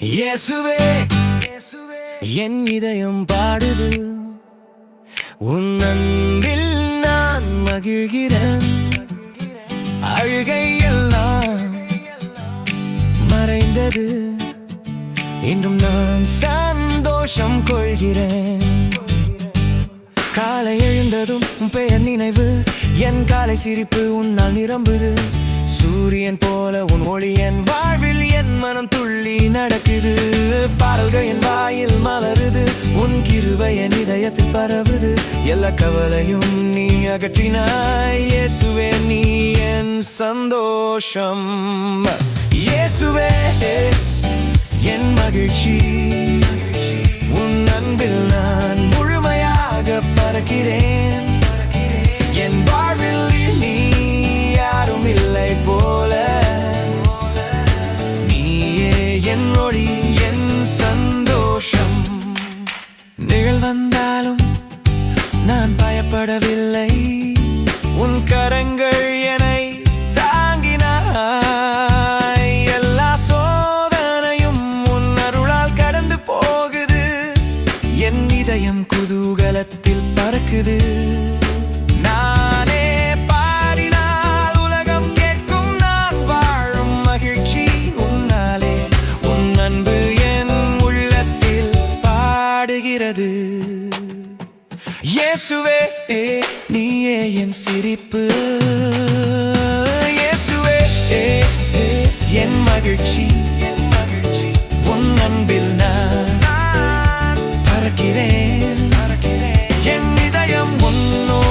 இயேசுவே என் இதயம் பாடுது. உன் அன்பில் நான் மகிழ்கிறேன். அழுகை எல்லாம் மறைந்தது. இன்றும் நான் சந்தோஷம் கொள்கிறேன். காலை எழுந்ததும் பெயர் நினைவு. என் காலை சிரிப்பு உன்னால் நிரம்புது. சூரியன் போல உன் ஒளி என் வாழ்வு என் மனம் துள்ளி நடக்குது. பாடல்கள் என் வாயில் மலருது. உன் கிருபை என் இதயத்தில் பரவுது. எல்லா கவலையும் நீ அகற்றினாய். இயேசுவே நீ என் சந்தோஷம். இயேசுவே என் மகிழ்ச்சி. பயப்படவில்லை. உன் கரங்கள் என்னை தாங்கினாய். எல்லா சோதனையும் உன் அருளால் கடந்து போகுது. என் இதயம் குதூகலத்தில் பறக்குது. நானே பாடினால் உலகம் கேட்கும் மகிழ்ச்சி என் உள்ளத்தில் பாடுகிறது. இயேசுவே ஏ நீயே என் சிரிப்பு. இயேசுவே ஏ என் மகிழ்ச்சி என் மகிழ்ச்சி. உன் அன்பில் நான் பறக்கிறேன் பறக்கிறேன். என் இதயம் உன்னோடு